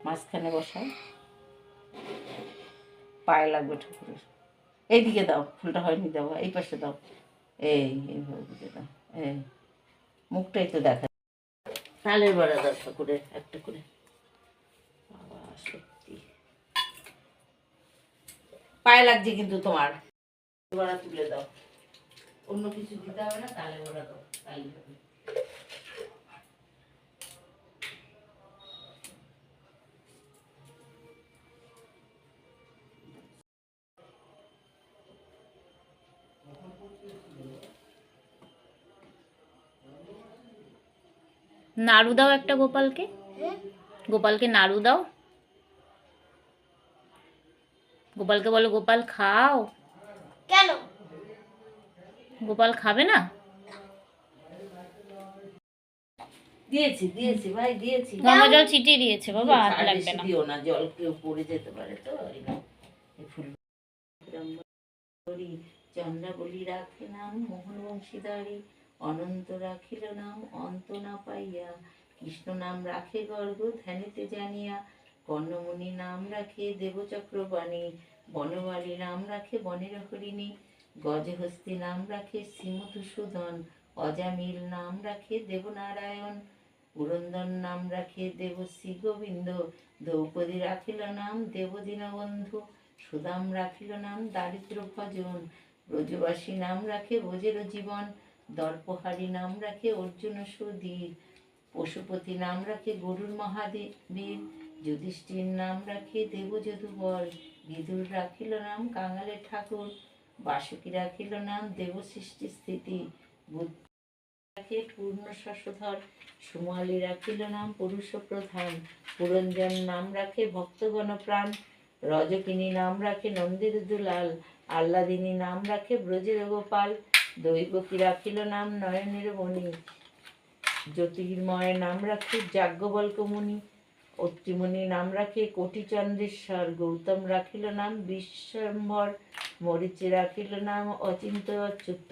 মাঝখানে বসাও। পায়ে লাগবে ঠাকুরের। এইদিকে দাও, ফুলটা হয়নি দাও এই পাশে দাও। এই, এইভাবে দাও, এই। মুখটাই তো দেখা তালের বড়া দাও ঠাকুরের, একটা করে। বাবা, সত্যি। পায়ে লাগছে কিন্তু তোমার। বড়া তুলে দাও। অন্য কিছু দিতে হবে না তালে বড়া দাও তাই হবে। নাড়ু দাও একটা গোপালকে। গোপালকে নাড়ু দাও। গোপালকে বলো গোপাল খাও। কেন? গোপাল খাবে না? দিয়েছি দিয়েছি ভাই দিয়েছি। গঙ্গা জল ছিটিয়ে দিয়েছে বাবা হাত লাগবে না। দিও না জল কেউ পড়ে যেতে পারে তো এই ফুল চন্দ্রা বলি রাখে নাম মোহন বংশীধারী অনন্ত রাখিল নাম অন্ত না পাইয়া। কৃষ্ণ নাম রাখে গর্গ ধ্যানিতে জানিয়া কর্ণমণি নাম রাখে দেবচক্রবাণী বনমালী নাম রাখে বনের হরিণী গজহস্তি নাম রাখে শ্রীমধুসূদন অজামিল নাম রাখে দেবনারায়ণ পুরন্দর নাম রাখে দেবশ্রী গোবিন্দ দ্রৌপদী রাখিল নাম দেবদীনবন্ধু, সুদাম রাখিল নাম দারিদ্র ভজন, ব্রজবাসী নাম রাখে ভোজের জীবন, দর্পহারী নাম রাখে অর্জুন সুধীর, পশুপতি নাম রাখে গরুর মহাদেবীর, যুধিষ্ঠির নাম রাখে দেবযদুবর, বিদুর রাখিল নাম কাঙালের ঠাকুর বাসুকি রাখিল নাম দেবসৃষ্টি স্থিতি বুদ্ধ পূর্ণ শশধর সুমালি রাখিল নাম, পুরুষ প্রধান, পুরঞ্জন নাম রাখে ভক্তগণ প্রাণ, রজকিনী নাম রাখে নন্দির দুলাল আল্লাদিনী নাম রাখে ব্রজের গোপাল দৈবকী রাখিল নাম নয়নের মণি জ্যোতির্ময় নাম রাখে যাজ্ঞবল্ক মুনি অত্রিমণি নাম রাখে কোটিচন্দ্রেশ্বর, গৌতম রাখিল নাম বিশ্বম্ভর মরিচি রাখিল নাম অচিন্ত অচ্যুত।